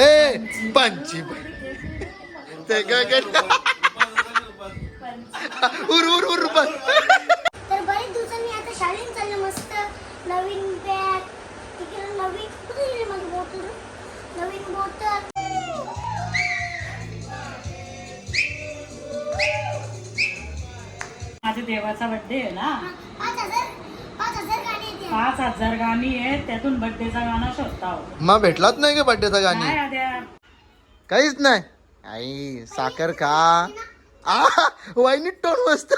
ए पंची ते काय काय? उर उर उर बस. तर बरेच दिवसांनी आता शाळेत चाललं मस्त. नवीन बॅग तिकडे नवीन कुठे गेली माझी बॉटल नवीन बॉटल माझ्या देवाचा बर्थडे आहे ना पाच हजार पाच हजार गाडी येते पाच हजार गाणी आहेत त्यातून बर्थडेचा गाणं शोधता. मग भेटलाच नाही का बड्डेचा गाणी? काहीच नाही. आई साखर खा. आ वाईनीत टोन मस्त.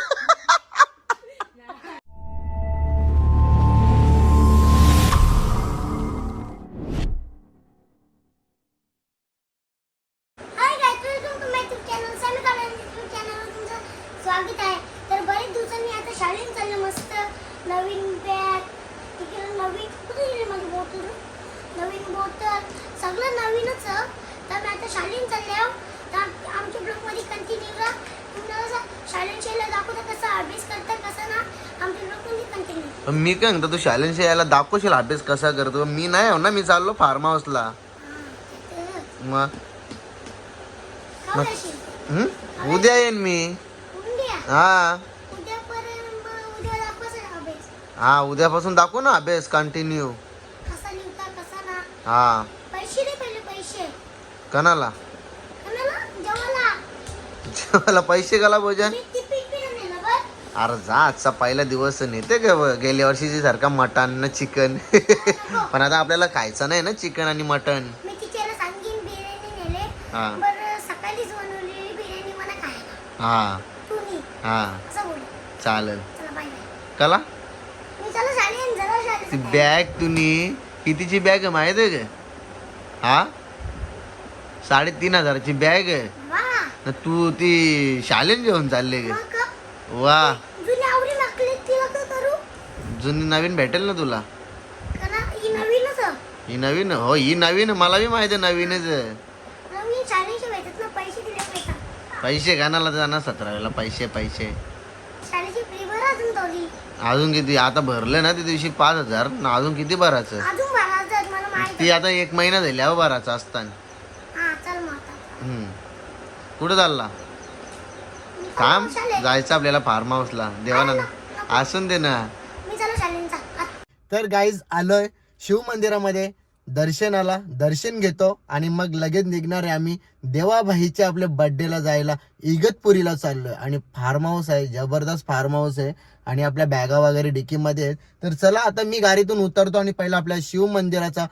मी काय म्हणतो तू शालेंशी यायला दाखवशील अभ्यास कसा करतो? मी नाही हो ना मी चाललो फार्म हाऊसला मग हं? उद्या येईन मी. उद्या? हा. हा उद्यापासून दाखवू ना अभ्यास कंटिन्यू हा. कणाला? मला पैसे घाला भोजन मी ती पीठ पीठ नेलं बर अरे जा आजचा पहिला दिवस नेते गेल्या वर्षीची सारखा मटन न चिकन. पण आता आपल्याला खायचं नाही ना चिकन आणि मटन मी तिच्याला सांगीन बिर्याणी नेले. हा. बरं सकाळीच बनवलेली बिर्याणी मला खायला. हा. हा. असं बोल. चालेल. चला बाय बाय कला? मी जरा ती शाळेत बॅग तुम्ही कितीची बॅग आहे माहिती आहे का? हा? साडेतीन हजाराची बॅग आहे. वा. न तू ती शालेन घेऊन चालले गे. मग वा. जुनी नवीन भेटेल ना तुला? ही. ही नवीन? हो ही नवीन. मला बी माहिती नवीनच पैसे गाण्याला जाणार सतरावेला. पैसे पैसे. अजून किती? आता भरले ना त्या दिवशी पाच हजार. न अजून किती भरायचं? ती आता एक महिना झाली भरायचं असताना. हा. कुठं चालला? थांब. शाळेत जायचं आपल्याला फार्म हाऊसला देवानंद असून दे ना. तर गाईज आलोय शिव मंदिरामध्ये. दर्शनाला दर्शन घेतो आणि मग लगेच निघणार आहे आम्ही देवाभाईच्या आपल्या बर्थडेला जायला. इगतपुरीला चाललोय. आणि फार्म हाऊस आहे जबरदस्त फार्म हाऊस आहे. आणि आपल्या बॅगा वगैरे डिकीमध्ये आहेत. तर चला आता मी गाडीतून उतरतो आणि पहिला आपल्या शिव मंदिराचा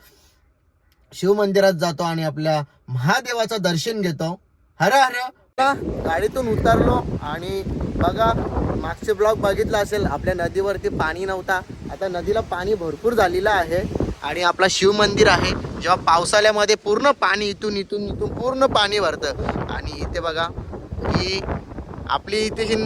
शिव मंदिरात जातो आणि आपल्या महादेवाचं दर्शन घेतो. हर हर. गाडीतून उतरलो आणि बघा मागचे ब्लॉग बघितला असेल आपल्या नदीवरती पाणी नव्हता. आता नदीला पाणी भरपूर झालेलं आहे आणि आपला शिव मंदिर आहे जेव्हा पावसाळ्यामध्ये पूर्ण पाणी इथून इथून इथून पूर्ण पाणी भरतं. आणि इथे बघा ही आपली इथेशी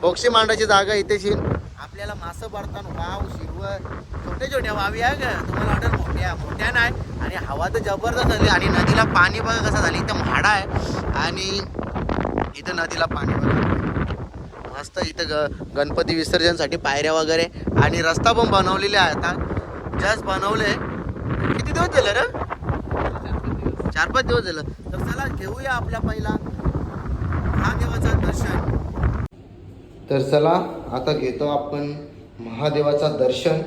बोक्षी मांडायची जागा इथेशी आपल्याला मासं भरताना वाव शिरवत छोटे छोट्या वावी आहे का तुम्हाला वाटेल मोठ्या मोठ्या नाही. आणि हवा तर जबरदस्त झाली आणि नदीला पाणी बघा कसं झालं इथं म्हाडा आहे. आणि इथं नदीला पाणी बघा मस्त इथं ग गणपती विसर्जनसाठी पायऱ्या वगैरे आणि रस्ता पण बनवलेले आहे आता जस्ट बनवले. किती दिवस झाले रे? चार पाच दिवस झालं. तर चला घेऊया आपल्या पहिला महादेवाचं दर्शन. तर चला आता घेतो आपण महादेवाचं दर्शन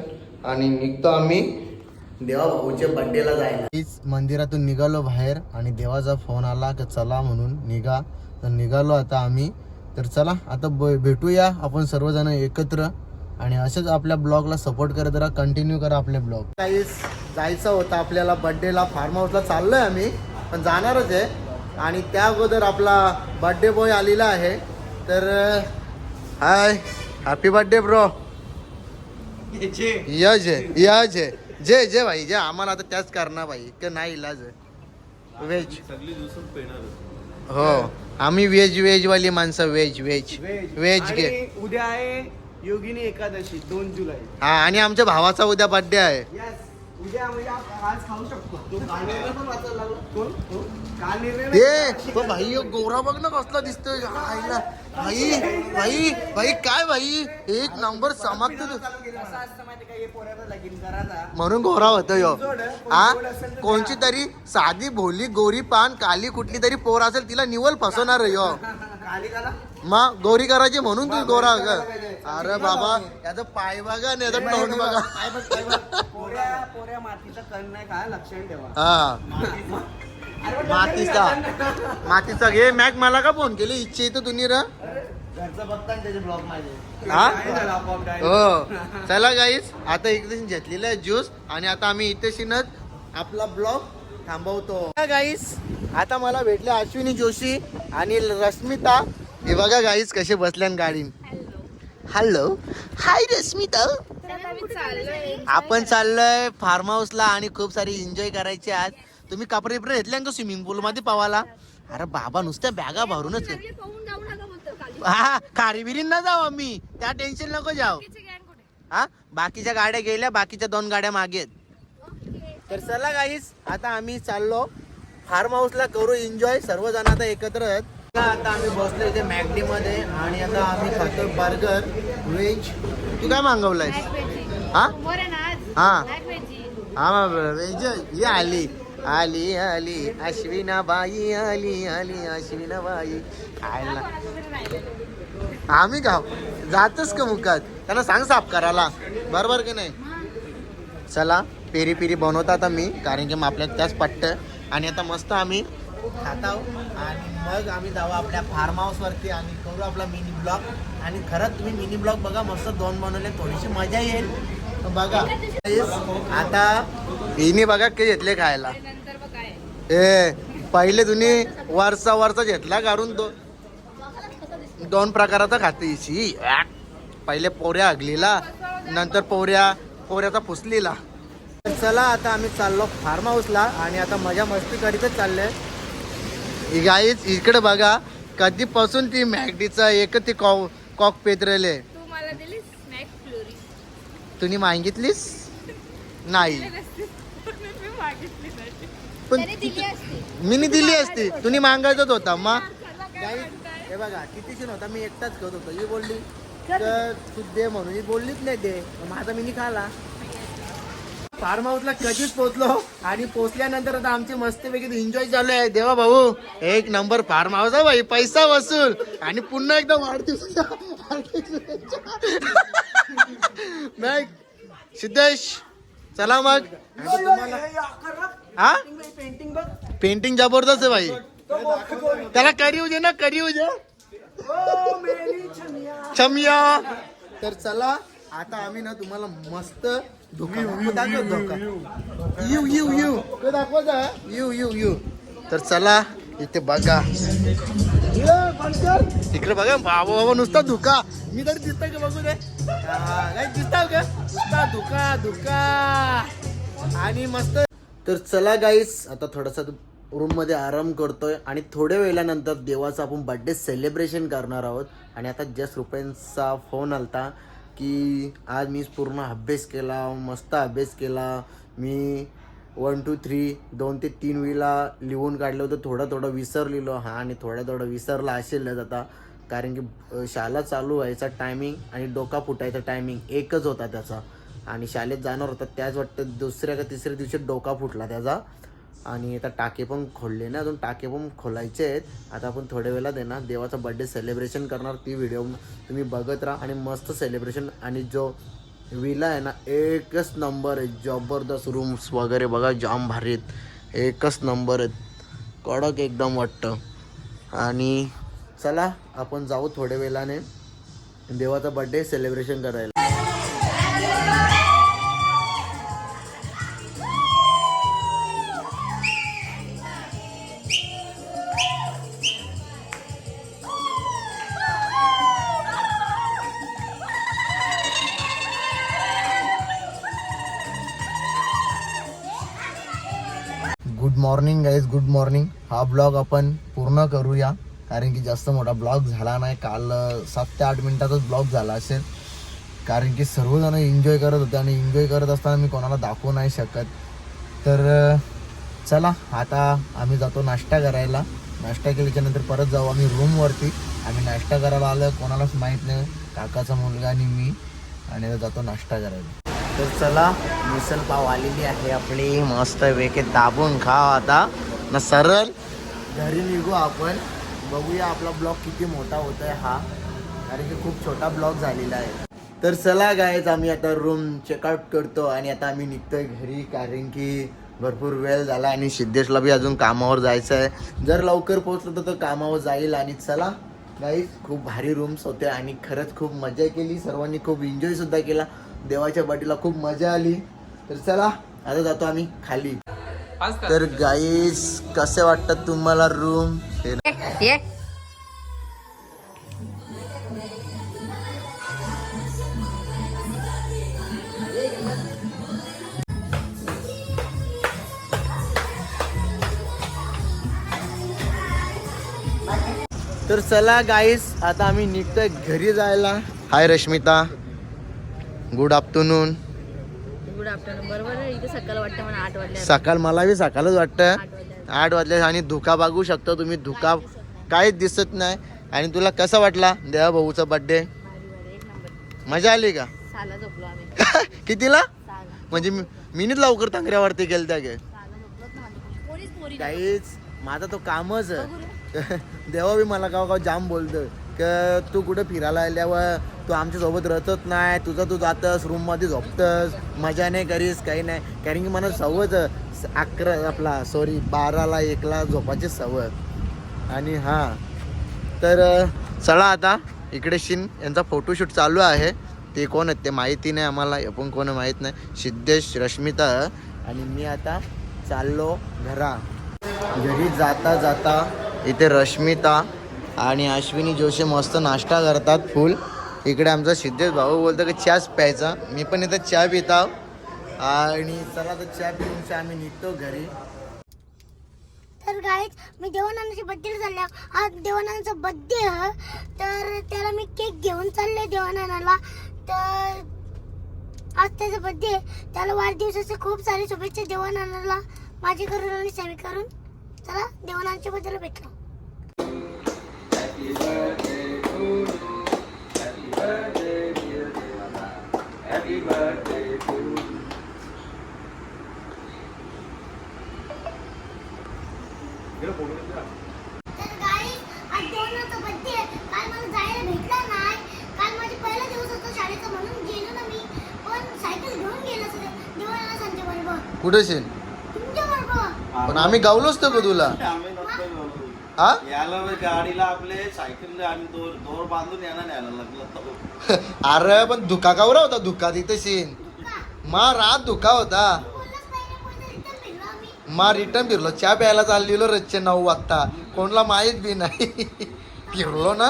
आणि निघतो आम्ही. देवा भाऊच्या बड्डेला जायला. मंदिरातून निघालो बाहेर आणि देवाचा फोन आला की चला म्हणून निघा. तर निघालो आता आम्ही. तर चला आता ब- भेटूया आपण सर्वजण एकत्र. आणि असंच आपल्या ब्लॉगला सपोर्ट करत राहा कंटिन्यू करा आपले ब्लॉग काहीच जायचं होतं आपल्याला बड्डेला फार्म हाऊसला चाललोय आम्ही पण जाणारच आहे. आणि त्या अगोदर आपला बड्डे बॉय आलेला आहे. तर हाय हॅपी बर्थडे ब्रो या जे. या जे जे जे भाई जे आम्हाला आता त्याच करणार भाई की नाही इलाज. व्हेज हो. आम्ही व्हेज व्हेज वाली माणसं व्हेज व्हेज व्हेज घे. आणि उद्या आहे योगिनी एकादशी दोन जुलै. हा आणि आमच्या भावाचा उद्या बर्थडे आहे. यस उद्या म्हणजे आप- आज खाऊ शकतो. तू काल निर्णय पण वाचायला लागला. कोण? तो? काल निर्णय नाही. ए. तो भाई गोरा बघ ना कसला दिसतोय. आईला. भाई भाई भाई काय भाई? एक नंबर चमकतो तू. चालू केलं. असं असतं माहिती का पोऱ्याचं लगीन करायचा म्हणून गोरा होतो यो. हा कोणची तरी साधी भोली गोरी पान काली कुठली तरी पोर असेल तिला निवल फसवणार यो. मग गोरी करायची म्हणून तू गोरा ग. अरे बाबा याचं पाय बघा आणि याचं तोंड बघा पोऱ्या पोऱ्या मातीचा कण नाही का? लक्षण ठेवा. हा. मातीचा. मातीचा. घे मॅक मला का फोन केली? इच्छा येतो तुम्ही र हा? हो. चला गाईस आता इकडे घेतलेला आहे ज्यूस आणि आता आम्ही इथेशीनच आपला ब्लॉग थांबवतो. गाईस आता मला भेटले अश्विनी जोशी आणि रश्मिता. हे बघा गाईस कसे बसल्यान गाडीन. Hello hi Rashmita. आपण चाललोय फार्म हाऊसला आणि खूप सारी एन्जॉय करायचे आज. तुम्ही कपडे बिपडे घेतले का स्विमिंग पूल मध्ये पावाला? अरे बाबा नुसत्या बॅगा भरूनच. हा खारीबिरीन ना जाऊ आम्ही. त्या टेन्शन नको जाऊ. हा? बाकीच्या गाड्या गेल्या बाकीच्या दोन गाड्या मागे तर चला गाईस आता आम्ही चाललो. फार्म हाऊसला करू एन्जॉय सर्वजण आता एकत्र आहेत. आता आम्ही बसलो इथे मॅगडी मध्ये आणि आता आम्ही खातो बर्गर व्हेज तू काय मागवलंयस? हा? हा. हा व्हेज ही आली. आली आली अश्विना बाई आली आली अश्विना बाई खायला आम्ही का? जातच का मुखात त्यांना सांग साफ करायला. बरोबर की नाही? चला पेरी पेरी बनवता आता मी कारण की मग आपल्याला त्याच पट्ट. आणि आता मस्त आम्ही खाता आणि मग आम्ही जाऊ आपल्या फार्म हाऊसवरती आणि करू आपला मिनी ब्लॉग आणि खरंच तुम्ही मिनी ब्लॉग बघा मस्त दोन बनवले थोडीशी मजा येईल. बघा. आता हिने बघा काही घेतले खायला. ए पहिले तुम्ही वरचा वरचा घेतला काढून दो दोन प्रकाराचा खाते शी. पहिले पोऱ्या अगलीला नंतर पोऱ्या पोऱ्याचा फुसलीला चला आता आम्ही चाललो फार्म हाऊसला आणि आता मजा मस्ती करीतच चाललोय. गाईच इकडे बघा कधीपासून ती मॅगडीचा एक ती कॉक कॉक पेतरेले? तुम्ही मागितलीस? नाही. पण त्याने दिली असती. मी दिली असती. तुम्ही मागायचंच होता. त्याला काय म्हणताय? हे बघा कितीशी नव्हता मी एकटाच करत होतो. ही बोलली तर तू दे म्हणून. ही बोललीच नाही दे. मग माझा मी खाला. फार्म हाऊसला कधीच पोहोचलो आणि पोहोचल्यानंतर आता आमची मस्तपैकी एन्जॉय चालू आहे. देवा भाऊ एक नंबर फार्म हाऊस आहे भाई. पैसा वसूल. आणि पुन्हा एकदा वाढदिवसाच्या नाही सिद्धेश चला मग. तुम्हाला हा? पेंटिंग जबरदस्त आहे भाई? त्याला करीव दे ना ओ, मेरी छमिया. तर चला आता आम्ही ना तुम्हाला मस्त धोका दाखव धोका. यू यू यू तो दाखवायचा यू यू यू तर चला इथे बघा. तिकडे बघा बाबा बाबा नुसता धुका. मी तरी दिसता का बघू दे. हा, काय दिसता का? नुसता धुका धुका. आणि मस्त तर चला गाईस आता थोडासा रूममध्ये आराम करतोय आणि थोड्या वेळानंतर देवाचं आपण बर्थडे सेलिब्रेशन करणार आहोत. आणि आता जस्ट रुपयांचा फोन आलता की आज मी पूर्ण अभ्यास केला मस्त अभ्यास केला. मी वन टू थ्री दोन ते तीन वेळेला लिहून काढलं होतं. थोडं थोडं विसरलेलो हा आणि थोडं थोडं विसरला असेल आता. कारण की शाळा चालू व्हायचा टायमिंग आणि डोका फुटायचा टायमिंग एकच होता त्याचा. आणि शाळेत जाणार होता त्याच वाटतं दुसऱ्या का तिसऱ्या दिवशी डोका फुटला त्याचा. आणि आता टाके पण खोलले ना अजून टाके पण खोलायचे आहेत. आता आपण थोड्या वेळात आहे ना देवाचा बर्थडे सेलिब्रेशन करणार. ती व्हिडिओ तुम्ही बघत राहा आणि मस्त सेलिब्रेशन आणि जो विला आहे ना एकच नंबर आहे. जबरदस्त रूम्स वगैरे बघा जाम भारी आहेत. एकच नंबर आहेत. कडक एकदम वाटतं. आणि चला आपण जाऊ थोड्या वेळाने. देवाचा बर्थडे सेलिब्रेशन करायला. मॉर्निंग गाईज गुड मॉर्निंग हा ब्लॉग आपण पूर्ण करूया. कारण की जास्त मोठा ब्लॉग झाला नाही. काल सात ते आठ मिनटातच ब्लॉग झाला असेल. कारण की सर्वजण एन्जॉय करत होते आणि एन्जॉय करत असताना मी कोणाला दाखवू नाही शकत. तर चला आता आम्ही जातो नाश्ता करायला. नाश्ता केल्याच्यानंतर परत जाऊ आम्ही रूमवरती आम्ही नाश्ता करायला आलो. कोणालाच माहीत नाही. काकाचा मुलगा आणि मी. आणि जातो नाश्ता करायला. तर चला मिसल पाव आलेली आहे आपली. मस्त वेके दाबून खा आता. ना सरळ घरी निघू आपण. बघूया आपला ब्लॉग किती मोठा होत आहे हा. कारण की खूप छोटा ब्लॉग झालेला आहे. तर चला गायच आम्ही आता रूम चेकआउट करतो आणि आता आम्ही निघतोय घरी कारण की भरपूर वेळ झाला आणि सिद्धेशला बी अजून कामावर जायचं आहे जर लवकर पोहोचलो तर तो कामावर जाईल आणि चला गाईज खूप भारी रूम्स होते आणि खरंच खूप मजा केली. सर्वांनी खूप एन्जॉयसुद्धा केला. देवाच्या पाठीला खूप मजा आली. तर चला आता जातो आम्ही खाली. तर गाईज कसे वाटतात तुम्हाला रूम ये. तर चला गाईस आता आम्ही निघतोय घरी जायला. Hi Rashmita. Good afternoon good afternoon बरोबर इथे सकाळ वाटतं मला आठ सकाळ मला बी सकाळच वाटतं आठ वाजले आणि धुका बघू शकतो तुम्ही. धुका काहीच दिसत नाही. आणि तुला कसा वाटला देवा भाऊचा बर्थडे मजा आली का? कितीला? म्हणजे मी मीनीच लवकर तांगऱ्यावरती गेल त्या गे. काहीच. माझा तो कामच. देवा बी मला गाव गाव जाम बोलतो क तू कुठं फिरायला आल्यावर तू आमच्यासोबत रचत नाही तुझं तू जातस रूममध्ये झोपतस मजा नाही करीस काही नाही. कारण की मला सवयच अकरा आपला सॉरी बाराला एकला झोपाची सवय. आणि हां. तर चला आता इकडे शिन यांचा फोटोशूट चालू आहे. ते कोण आहेत ते माहिती नाही आम्हाला आपण पण कोण माहीत नाही. सिद्धेश रश्मिता आणि मी आता चाललो घरा. घरी जाता जाता इथे रश्मिता आणि अश्विनी जोशी मस्त नाश्ता करतात फुल. इकडे आमचा सिद्धेश भाऊ बोलतो की चहाच प्यायचा. मी पण इथं चहा पिता आणि चला तर चहा पिऊन आम्ही निघतो घरी. तर गाईज मी देवानंदाच्या बड्डेला चालले आहे. आज देवानंदाचा बड्डे आहे. तर त्याला मी केक घेऊन चालले देवानंदाला. तर आज त्याचा बड्डे त्याला वाढदिवसाचे खूप सारे शुभेच्छा देवानंदाला. माझी करून आणि सॅमी करून. चला देवानंदाच्या बड्डेला भेटलो. तर गाईज आज देवानंदाचा बड्डे आहे. काल मला जायला भेटला नाही. काल माझा पहिला दिवस होता शाळेचा म्हणून गेलो ना मी. पण सायकल घेऊन गेलो सगळे. देवानंद संजय बरोबर. कुठे शिन तुमच्या बरोबर. पण आम्ही गावलोच तर तुला? आम्ही. हा? याला बी गाडीला आपले सायकल आणि दोर दोर बांधून यायला न्यायला लागलं तर. अरे पण धुका कावरा होता? धुका तिथे शिन मा रात धुका होता. मा रिटर्न फिरलो. चहा प्यायला चाललेलो रच्चे नऊ वाजता. कोणला माहीत बी नाही. फिरलो ना.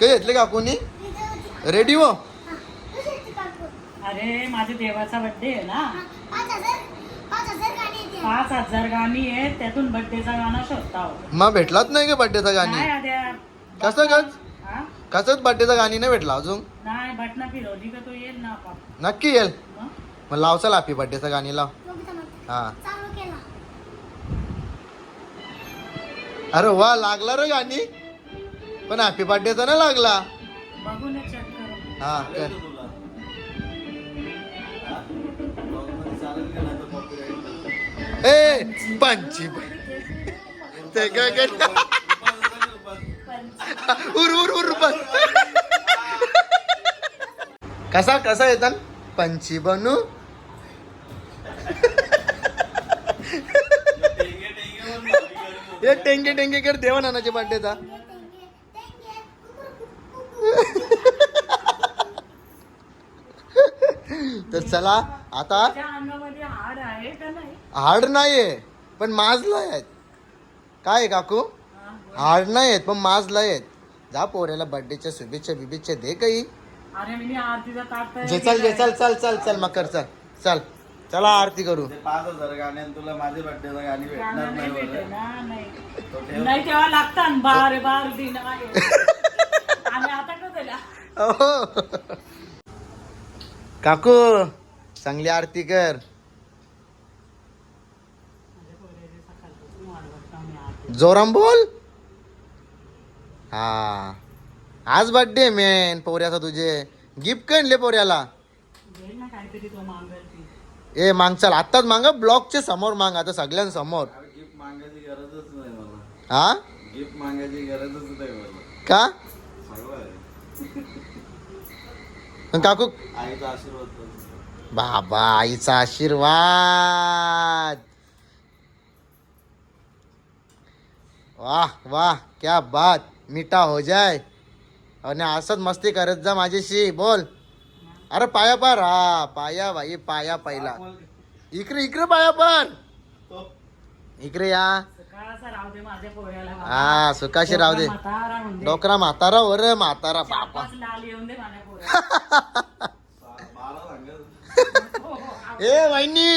काय घेतले काकूनी? व्हिडिओ रेडी हो? कशी येते काकू अरे माझ्या देवाचा बर्थडे आहे ना. पाच हजार गाणी गाणी आहेत त्यातून बर्थडेचा गाणं शोधता मग भेटलाच नाही का बड्डेचा गाणी? नाही आद्या. कसं गच हा? कसंच बड्डेचा गाणी नाही भेटला अजून? नाही बटणं फिरवली का तो? येईल ना आपाप नक्की येईल. मग? मग लाव चल हॅपी बड्डेचा गाणी लाव. हा. चालू केला. अरे वा लागला रे गाणी. पण हॅपी बड्डेचा नाही लागला. बघू ना चेक करू. हा कर. ए पंची ते काय काय? उर उर उर बस. कसा कसा येतात पंची बनू. हे टेंगे टेंगे कर देवा नानाच्या बड्डेचा तर चला आता हाड आहे का नाही? हार्ड नाहीये पण माजला आहेत काय आहे काकू? हार्ड नाही आहेत पण माजला आहेत जा पोऱ्याला बर्थडेच्या शुभेच्छा बिभेच्छा दे काही अरे मी आरतीचा ताट तयार जे चल जे केलाय. चल चल चल चल मकर चल चल चला आरती करू ते पाच हजार गाणे आणि तुला माझे बड्डेचं गाणी भेटणार नाही नाही बरं. भेटेना, नाही तो ठेव. नाही तेव्हा लागतात बार बार दिन आहे आणि आता कसं झालं? अहो. काकू चांगली आरती कर जोराम बोल. हा. आज बर्थडे मेन पोऱ्याचा तुझे. गिफ्ट कणले पोऱ्याला? ए मांग चल आत्ताच मांग ब्लॉकच्या समोर मांग आता सगळ्यांसमोर. गिफ्ट मागायची गरजच नाही मला. हा गिफ्ट मागायची गरजच नाही मला. का? काकू? आईचा आशीर्वाद. बाबा आईचा आशीर्वाद. वाह वाह क्या बात मिठा हो जाय आणि असंच मस्ती करत जा माझ्याशी बोल। अरे पाया पार हा पाया भाई पाया पहिला। इकडे इकडे पाया पार। इकडे या. हा सुकाशी राहू दे. डोकरा म्हातारा वर म्हातारा मला सांगत हो, हो, ए वहिनी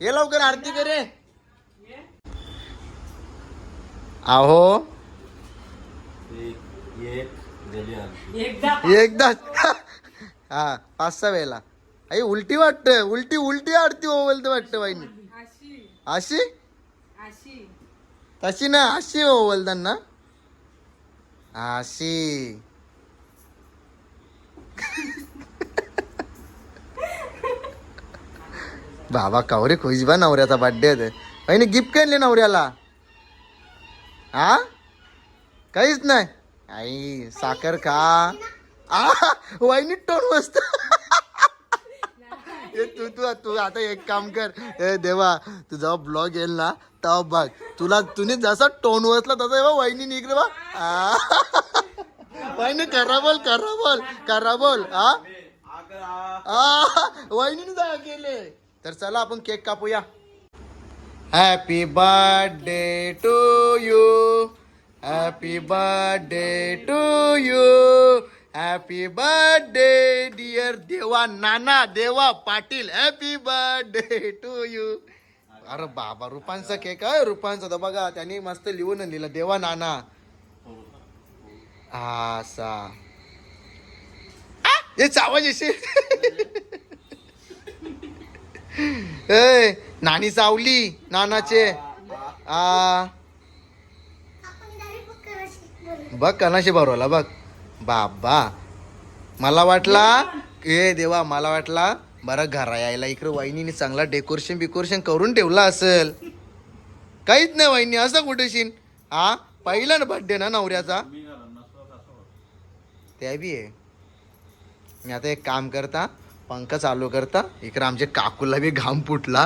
ये लवकर आरती करे ये. आहो. एकदा हा पाच सहा वेळेला. आई उलटी वाटत उलटी उलटी आरती ओवलते वाटतं वहिनी अशी तशी ना अशी ओवलताना अशी बाबा कवरे खुश बा नवऱ्याचा बर्थडे आहे गिफ्ट केले नवऱ्याला. हा? काहीच नाही. आई साखर खा. आ वहिनी टोन मस्त. ए, तू तू तू आता एक काम कर. ए देवा तू जेव्हा ब्लॉग येईल ना तेव्हा बघ. तुला तुम्ही जसा टोन वसला तसा बा वहिनी निघले बा. आ. वहिनी करा बोल करा बोल करा बोल हा वहिनीने जा केले. तर चला आपण cake कापूया. Happy birthday to you happy birthday to you happy birthday dear Deva Nana Deva Patil happy birthday to you अरे बाबा रुपांचा केक आहे रुपांचा. तर बघा त्यांनी मस्त लिहून दिलं देवा नाना. हा असा आ, हे चावज येशील. ए नानी चावली नानाचे. आ. बघ कनाशी भरवला बघ. बाबा. मला वाटला ए देवा मला वाटला बरं घरा यायला इकडे वहिनीने चांगला डेकोरेशन बिकोरेशन करून ठेवला असेल. काहीच नाही वहिनी असं कुठे शिन? हा पहिला ना बर्थडे ना नवऱ्याचा? त्या बी आहे. मी आता एक काम करता पंखा चालू करता. इकडे आमच्या काकूला बी घाम फुटला.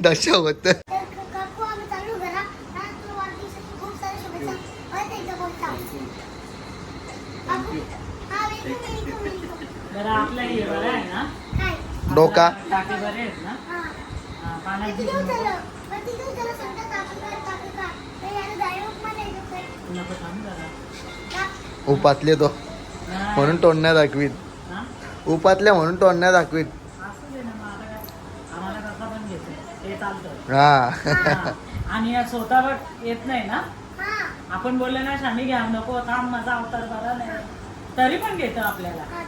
दशा होत. तर क- काकू आम्ही चालू करा तुला वाढदिवसाची खूप साऱ्या शुभेच्छा परत एकदा बोलता काकू वेलकम वेलकम वेलकम बरं आपल्या बरं आहे ना काय डोका? उपातले तो. म्हणून टोनण्या दाखवीत? उपातल्या म्हणून टोनण्या दाखवीत. हा. हा. आणि या स्वतःवर येत नाही ना? हा. आपण बोलले ना शामी घ्या नको थांब माझा अवतार बरा नाही. तरी पण घेतो आपल्याला. हा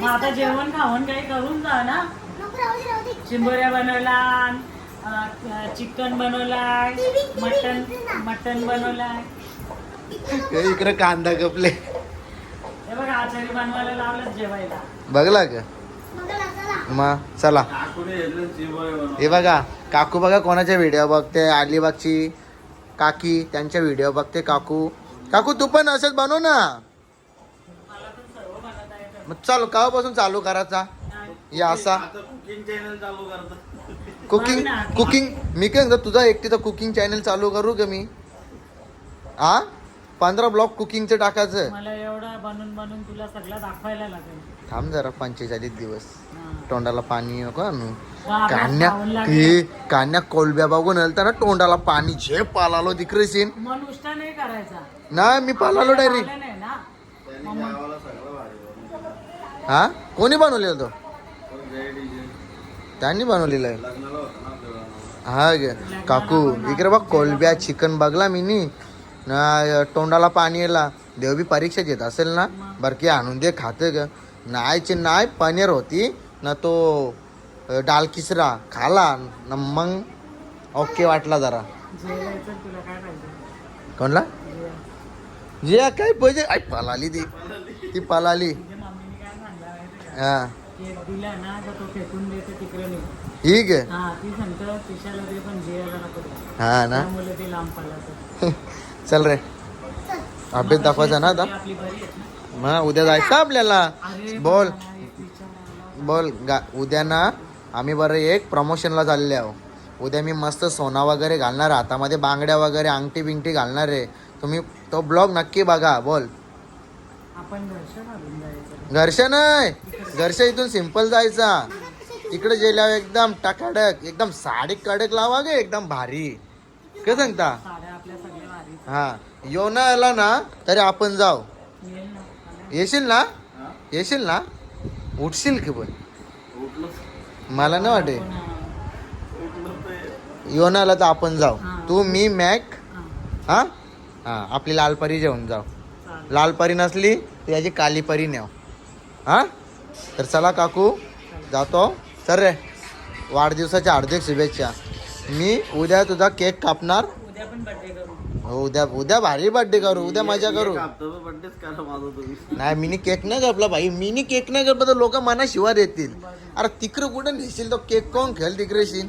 मग आता. जेवण खावण काही करून जा ना. चिंबोऱ्या बनवला चिकन बनवलाय मटन मटन बनवलाय. इकडे कांदा कपले. हे बघा आचारी बनवायला लावलं जेवायला. बघला का? मग चला. हे बघा काकू बघा कोणाच्या व्हिडिओ बघते अलिबागची काकी त्यांच्या व्हिडिओ बघते काकू. काकू तू पण असंच बनव ना. मला पण सर्व बनवता येतं. मग चल केव्हापासून चालू करायचा? हे असा. कुकिंग चॅनल चालू करतात कुकिंग मी काय म्हणतो तुझा एकटीचा कुकिंग चॅनल चालू करू का मी? हा पंधरा ब्लॉक कुकिंगचं टाकायचं. मला एवढं बनून बनून तुला सगळं दाखवायला लागेल. थांब जरा पंचेचाळीस दिवस. तोंडाला पाणी नको आणू. कान्या. हे कान्या कोलब्या बघून आलता ना तोंडाला पाणी. झेप पालालो तिकडे सीन मन उष्टा नाही करायचा. ना मी पालालो डायरेक्ट. हा? कोणी बनवलेला तो? त्यांनी बनवलेला आहे. हा गे काकू इकडे बघ कोलब्या चिकन बघला मी नी ना तोंडाला पाणी येला. देव बी परीक्षा घेत असेल ना बरकी आणून दे खाते ग. नायची नाय पनीर होती ना तो डाल किसरा खाला न मग ओके वाटला जरा. कोणला? जे काय पाहिजे आई पलाली ती. ती पलाली. का हा. देते ठीक आहे. हा. हा ना. चल रे. अभ्यास दाखवायचा ना आता? मग उद्या जायचं आपल्याला? बोल. बोल गा उद्या ना आम्ही बरं एक प्रमोशनला चालले आहो. उद्या मी मस्त सोना वगैरे घालणार आहे. हातामध्ये बांगड्या वगैरे अंगठी बिंगठी घालणार आहे. तुम्ही तो ब्लॉग नक्की बघा बोल. घरच्या नाही घरच्या इथून सिंपल जायचा. तिकडे गेल्यावर एकदम टकाडक एकदम साडी कडक लावा गे एकदम भारी. काय सांगता साड्या आपल्या सगळ्या भारी हा. यो ना आला ना तरी आपण जाऊ. ना येशील ना? येशील ना? उठशील की पण? मला नाही वाटे पण, यो ना आला तर आपण जाऊ. तू मी मॅक हा, हा? आपली लालपरी जेवण जाऊ. लालपरी नसली तर याची काली परी नेव हा? तर चला काकू जातो. चल रे. वाढदिवसाच्या हार्दिक शुभेच्छा. मी उद्या तुझा केक कापणार. हो, उद्या उद्या भारी बर्थडे करू उद्या मजा करू. बड्डेच करा माझा तुम्ही. नाही मिनी केक नाही कापला भाई. मिनी केक नाही कापला तर लोक मना शिवार येतील अरे तिकडं कुठं नेशील तो केक कोण खेळ तिकडे शिन